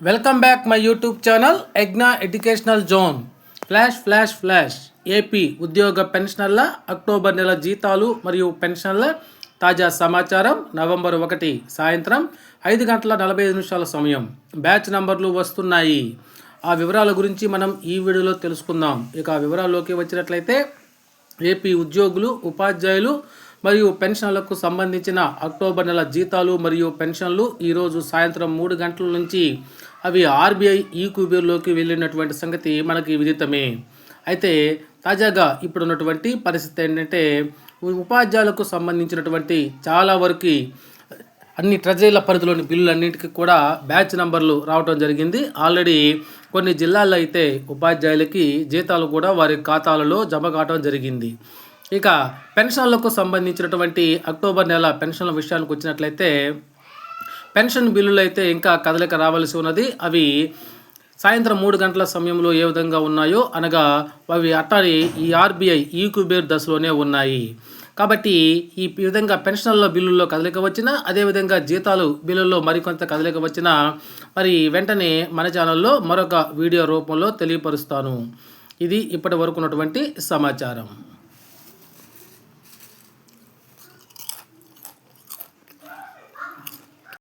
Welcome back my YouTube channel ఎగ్నా educational zone flash flash flash AP ఉద్యోగ పెన్షనర్ల October నెల జీతాలు మరియు పెన్షన్ల తాజా సమాచారం నవంబర్ ఒకటి సాయంత్రం ఐదు గంటల నలభై ఐదు నిమిషాల సమయం. బ్యాచ్ నంబర్లు వస్తున్నాయి. ఆ వివరాల గురించి మనం ఈ వీడియోలో తెలుసుకుందాం. ఇక ఆ వివరాల్లోకి వచ్చినట్లయితే ఏపీ ఉద్యోగులు ఉపాధ్యాయులు మరియు పెన్షన్లకు సంబంధించిన అక్టోబర్ నెల జీతాలు మరియు పెన్షన్లు ఈరోజు సాయంత్రం మూడు గంటల నుంచి అవి ఆర్బీఐ ఈ కుబేర్లోకి వెళ్ళినటువంటి సంగతి మనకి విదితమే. అయితే తాజాగా ఇప్పుడున్నటువంటి పరిస్థితి ఏంటంటే ఉపాధ్యాయులకు సంబంధించినటువంటి చాలా వరకు అన్ని ట్రెజరీల పరిధిలోని బిల్లులన్నింటికి కూడా బ్యాచ్ నంబర్లు రావడం జరిగింది. ఆల్రెడీ కొన్ని జిల్లాల్లో అయితే ఉపాధ్యాయులకి జీతాలు కూడా వారి ఖాతాలలో జమ కావడం జరిగింది. ఇక పెన్షన్లకు సంబంధించినటువంటి అక్టోబర్ నెల పెన్షన్ల విషయానికి వచ్చినట్లయితే పెన్షన్ బిల్లులు అయితే ఇంకా కదలిక రావాల్సి ఉన్నది. అవి సాయంత్రం మూడు గంటల సమయంలో ఏ విధంగా ఉన్నాయో అనగా అవి అట్టారి ఈ ఆర్బీఐ ఈ దశలోనే ఉన్నాయి. కాబట్టి ఈ విధంగా పెన్షన్ల బిల్లుల్లో కదలిక వచ్చినా అదేవిధంగా జీతాలు బిల్లుల్లో మరికొంత కదలిక వచ్చినా మరి వెంటనే మన ఛానల్లో మరొక వీడియో రూపంలో తెలియపరుస్తాను. ఇది ఇప్పటి వరకు ఉన్నటువంటి సమాచారం.